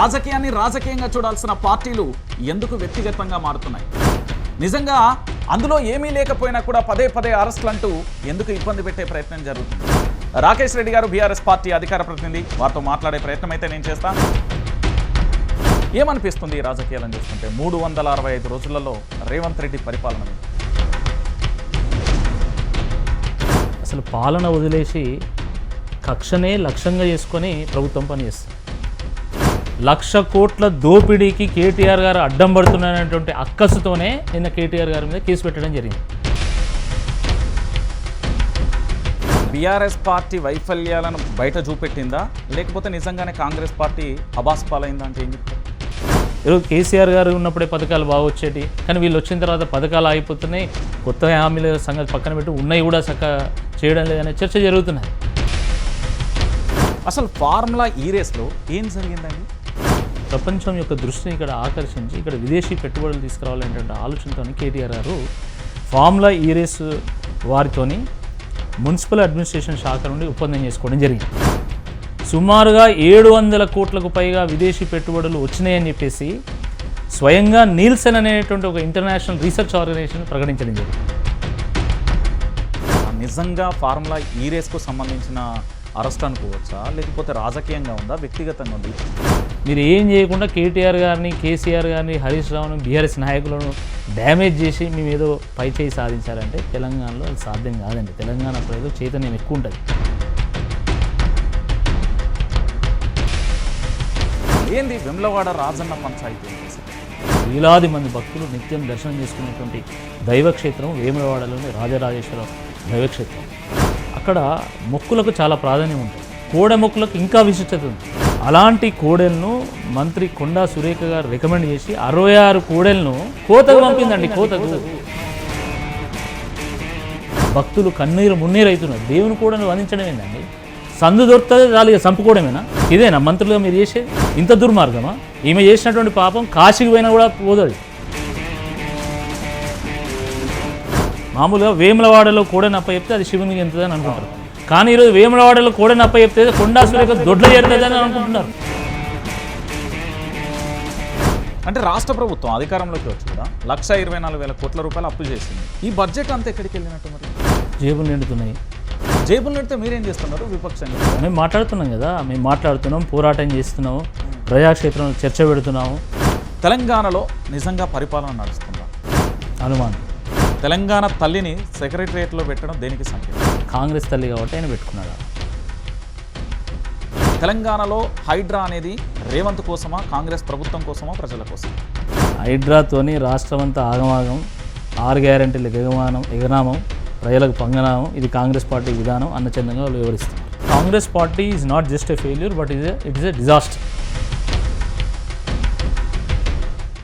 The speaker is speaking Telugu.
రాజకీయాన్ని రాజకీయంగా చూడాల్సిన పార్టీలు ఎందుకు వ్యక్తిగతంగా మారుతున్నాయి? నిజంగా అందులో ఏమీ లేకపోయినా కూడా పదే పదే అరెస్టులు అంటూ ఎందుకు ఇబ్బంది పెట్టే ప్రయత్నం జరుగుతుంది? రాకేష్ రెడ్డి గారు బీఆర్ఎస్ పార్టీ అధికార ప్రతినిధి వారితో మాట్లాడే ప్రయత్నం అయితే నేను చేస్తాను ఏమనిపిస్తుంది ఈ రాజకీయాలను చూస్తుంటే? మూడు వందల అరవై ఐదు రోజులలో రేవంత్ రెడ్డి పరిపాలన అసలు పాలన వదిలేసి కక్షనే లక్ష్యంగా చేసుకొని ప్రభుత్వం పనిచేస్తుంది. లక్ష కోట్ల దోపిడీకి కేటీఆర్ గారు అడ్డం పడుతున్నారనేటువంటి అక్కసుతోనే నిన్న కేటీఆర్ గారి మీద కేసు పెట్టడం జరిగింది. బీఆర్ఎస్ పార్టీ వైఫల్యాలను బయట చూపెట్టిందా? లేకపోతే నిజంగానే కాంగ్రెస్ పార్టీ అబాస్ పాలైందా అంటే ఏం చెప్తారు? ఈరోజు కేసీఆర్ గారు ఉన్నప్పుడే పథకాలు బాగా వచ్చేటి కానీ వీళ్ళు వచ్చిన తర్వాత పథకాలు ఆగిపోతున్నాయి. కొత్త హామీల సంగతి పక్కన పెట్టి ఉన్నాయి కూడా చక్క చేయడం లేదనే చర్చ జరుగుతున్నది అసలు ఫార్ములా ఈ రేస్లో ఏం జరిగిందండి? ప్రపంచం యొక్క దృష్టిని ఇక్కడ ఆకర్షించి ఇక్కడ విదేశీ పెట్టుబడులు తీసుకురావాలనేటువంటి ఆలోచనతో కేటీఆర్ గారు ఫార్ములా రేస్ వారితోని మున్సిపల్ అడ్మినిస్ట్రేషన్ శాఖ నుండి ఒప్పందం చేసుకోవడం జరిగింది. సుమారుగా ఏడు వందల కోట్లకు పైగా విదేశీ పెట్టుబడులు వచ్చినాయని చెప్పేసి స్వయంగా నీల్సన్ అనేటువంటి ఒక ఇంటర్నేషనల్ రీసెర్చ్ ఆర్గనైజేషన్ ప్రకటించడం జరిగింది. నిజంగా ఫార్ములా ఈ రేస్కు సంబంధించిన అరెస్ట్ అనుకోవచ్చా? లేకపోతే రాజకీయంగా ఉందా? వ్యక్తిగతంగా ఉంది? మీరు ఏం చేయకుండా కేటీఆర్ గారిని కేసీఆర్ గారిని హరీష్ రావును బీఆర్ఎస్ నాయకులను డ్యామేజ్ చేసి మేము ఏదో పై చేయి సాధించాలంటే తెలంగాణలో అది సాధ్యం కాదండి. తెలంగాణ ప్రజలు చైతన్యం ఎక్కువ ఉంటుంది. ఏంది? వెమ్లవాడ రాజన్న పంచాయతీ వేలాది మంది భక్తులు నిత్యం దర్శనం చేసుకునేటువంటి దైవక్షేత్రం వేములవాడలోని రాజరాజేశ్వర దైవక్షేత్రం. అక్కడ మొక్కులకు చాలా ప్రాధాన్యం ఉంటుంది. కోడె మొక్కులకు ఇంకా విశిష్టత ఉంది. అలాంటి కోడెలను మంత్రి కొండా సురేఖ గారు రికమెండ్ చేసి అరవై ఆరు కోడెలను కోతకు పంపిందండి కోతకు. భక్తులు కన్నీరు మున్నీరు అవుతున్నారు. దేవుని కోడను వందించడం ఏందండి? సందు దొరుకుతుంది చాలు చంపుకోవడమేనా? ఇదేనా మంత్రులుగా మీరు చేసేది? ఇంత దుర్మార్గమా? ఈమె చేసినటువంటి పాపం కాశీకి పోయినా కూడా పోదది మామూలుగా వేములవాడలో కోడనప్ప చెప్తే అది శివునికి ఎంతదని అనుకుంటారు. కానీ ఈరోజు వేములవాడలో కోడనప్ప చెప్తే కొండా సురేఖ దొడ్ల చేరుతుందని అనుకుంటున్నారు. అంటే రాష్ట్ర ప్రభుత్వం అధికారంలోకి వచ్చి కూడా లక్ష ఇరవై నాలుగు వేల కోట్ల రూపాయలు అప్పు చేసింది. ఈ బడ్జెట్ అంతా ఎక్కడికి వెళ్ళినట్టు మరి? జేబులు నిండుతున్నాయి. జేబులు నెడితే మీరేం చేస్తున్నారు? విపక్షంగా మేము మాట్లాడుతున్నాం కదా మేము మాట్లాడుతున్నాం పోరాటం చేస్తున్నాము ప్రజాక్షేత్రంలో చర్చ పెడుతున్నాము. తెలంగాణలో నిజంగా పరిపాలన నడుస్తుందా? అనుమానం. తెలంగాణ తల్లిని సెక్రటరియట్లో పెట్టడం దేనికి సంకేతం? కాంగ్రెస్ తల్లి కాబట్టి ఆయన పెట్టుకున్నాడు. తెలంగాణలో హైడ్రా అనేది రేవంత్ కోసమా కాంగ్రెస్ ప్రభుత్వం కోసమా ప్రజల కోసం హైడ్రాతోని రాష్ట్రం అంతా ఆగమాగం ఆరు గ్యారంటీల ఎగమానం ఎగనామం ప్రజలకు పంగనామం ఇది కాంగ్రెస్ పార్టీ విధానం అన్న చందంగా వివరిస్తారు Congress party is not just a failure but is it is a disaster